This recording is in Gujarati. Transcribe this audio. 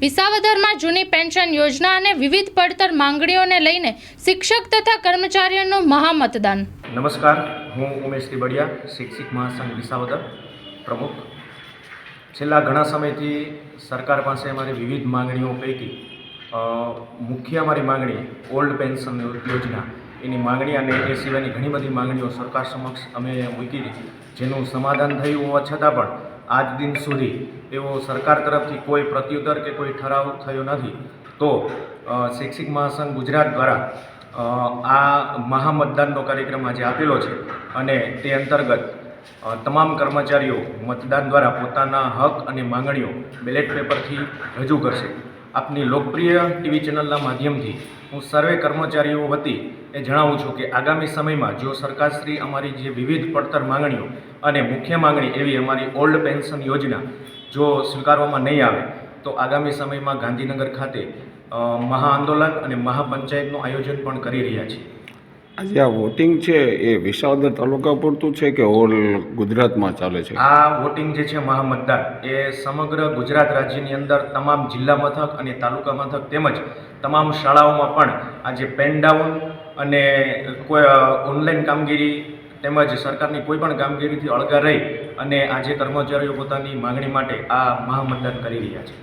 વિસાવદરમાં જૂની પેન્શન યોજના અને વિવિધ પડતર માંગણીઓને લઈને શિક્ષક તથા કર્મચારીઓનું મહામતદાન. નમસ્કાર, હું ઉમેશ ત્રિબડિયા શિક્ષિક મહાસંઘ વિસાવદર પ્રમુખ. છેલ્લા ઘણા સમયથી સરકાર પાસે અમારી વિવિધ માંગણીઓ પૈકી મુખ્ય અમારી માંગણી ઓલ્ડ પેન્શન યોજના. એની માંગણી અને એ સિવાયની ઘણી બધી માંગણીઓ સરકાર સમક્ષ અમે મૂકી દીધી. જેનું સમાધાન થયું હોવા છતાં પણ આજ દિન સુધી એવો સરકાર તરફથી કોઈ પ્રત્યુત્તર કે કોઈ ઠરાવ થયો નથી. તો શૈક્ષિક મહાસંઘ ગુજરાત દ્વારા આ મહામતદાનનો કાર્યક્રમ આજે આપેલો છે અને તે અંતર્ગત તમામ કર્મચારીઓ મતદાન દ્વારા પોતાના હક અને માંગણીઓ બેલેટ પેપરથી રજૂ કરશે. આપની લોકપ્રિય ટીવી ચેનલના માધ્યમથી હું સર્વે કર્મચારીઓ વતી એ જણાવું છું કે આગામી સમયમાં જો સરકારશ્રી અમારી જે વિવિધ પડતર માંગણીઓ અને મુખ્ય માંગણી એવી અમારી ઓલ્ડ પેન્શન યોજના જો સ્વીકારવામાં નહીં આવે, તો આગામી સમયમાં ગાંધીનગર ખાતે મહાઆંદોલન અને મહાપંચાયતનું આયોજન પણ કરી રહ્યા છીએ. આજે આ વોટિંગ છે એ વિસાવદર તાલુકા પૂરતું છે કે ઓલ ગુજરાતમાં ચાલે છે? આ વોટિંગ જે છે મહામતદાન એ સમગ્ર ગુજરાત રાજ્યની અંદર તમામ જિલ્લા મથક અને તાલુકા મથક તેમજ તમામ શાળાઓમાં પણ આજે પેન ડાઉન અને કોઈ ઓનલાઈન કામગીરી તેમજ સરકારની કોઈ પણ કામગીરીથી અળગા રહી અને આજે કર્મચારીઓ પોતાની માંગણી માટે આ મહામતદાન કરી રહ્યા છે.